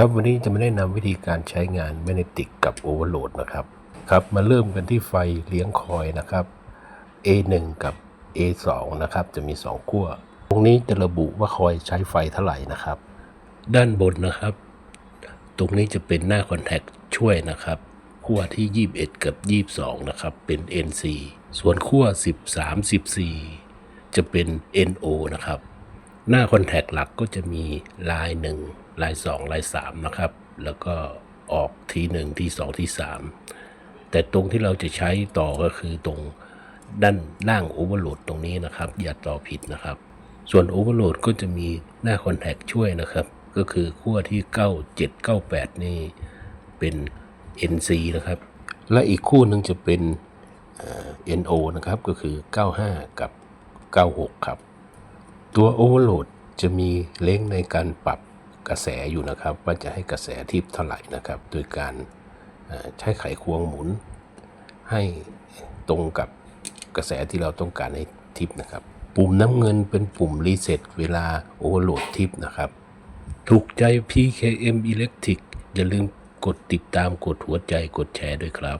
ครับวันนี้จะมาแนะนำวิธีการใช้งานแมกเนติกกับโอเวอร์โหลดนะครับครับมาเริ่มกันที่ไฟเลี้ยงคอยนะครับ A1 กับ A2 นะครับจะมี 2 ขั้ว ตรงนี้จะระบุว่าคอยใช้ไฟเท่าไหร่นะครับ ด้านบนนะครับ ตรงนี้จะเป็นหน้าคอนแทคช่วยนะครับขั้วที่ 21 กับ 22 นะครับ เป็น NC ส่วนขั้ว 13 14 จะเป็น NO นะครับ หน้าคอนแทคหลักก็จะมีลาย1 ลาย2ลาย3นะครับ แล้วก็ออกที1ที2ที3แต่ตรงที่เราจะใช้ต่อก็คือตรงด้านล่างโอเวอร์โหลดตรงนี้นะครับ อย่าต่อผิดนะครับ ส่วนโอเวอร์โหลดก็จะมีหน้าคอนแทคช่วยนะครับ ก็คือขั้วที่ 97 98 นี่เป็น NC นะครับ และอีกคู่หนึ่งจะเป็น NO นะครับก็คือ 95 กับ 96 ครับ ตัวโอเวอร์โหลดจะมีเล้งในการปรับ กระแสอยู่นะครับ ว่าจะให้กระแสทิพย์เท่าไหร่นะครับ โดยการใช้ไขควงหมุน ให้ตรงกับกระแสที่เราต้องการให้ทิปนะครับ ปุ่มน้ำเงินเป็นปุ่มรีเซ็ตเวลาโอเวอร์โหลดทิปนะครับ ถูกใจ PKM Electric อย่าลืมกดติดตามกดหัวใจกดแชร์ด้วยครับ